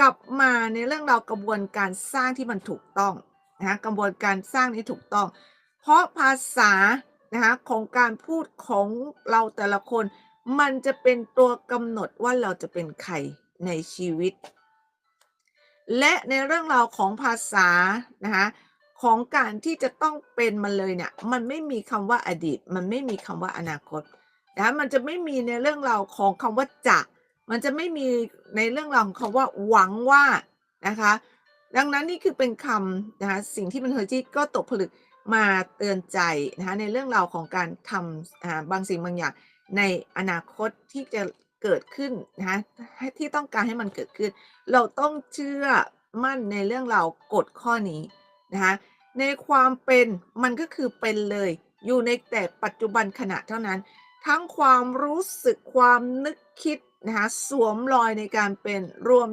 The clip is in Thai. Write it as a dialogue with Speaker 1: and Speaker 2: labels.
Speaker 1: กลับมาในเรื่องเรากระบวนการสร้างที่มันถูกต้องนะคะกระบวนการสร้างที่ถูกต้อง เพราะภาษานะคะของการพูดของเราแต่ละคน มันจะเป็นตัวกำหนดว่าเราจะเป็นใครในชีวิต และในเรื่องราวของภาษานะคะของการที่จะต้องเป็นมันเลยเนี่ยมันไม่มีคำว่าอดีต มันไม่มีคำว่าอนาคตนะมันจะไม่มีในเรื่องราวของคำว่าจะ มันจะไม่มีในเรื่องราวของคำว่าหวังว่านะคะ ดังนั้นนี่คือเป็นคำนะคะสิ่งที่มันเฮอร์จีก็ตกผลึกมาเตือนใจนะคะในเรื่องราวของการทำบางสิ่งบางอย่างในอนาคตที่จะเกิดขึ้นนะคะที่ต้องการให้มันเกิดขึ้น เราต้องเชื่อมั่นในเรื่องราวกฎข้อนี้นะคะในความเป็นมันก็คือเป็นเลย อยู่ในแต่ปัจจุบันขณะเท่านั้น ทั้งความรู้สึกความนึกคิด นะคะสวมรอยในการเป็นรวม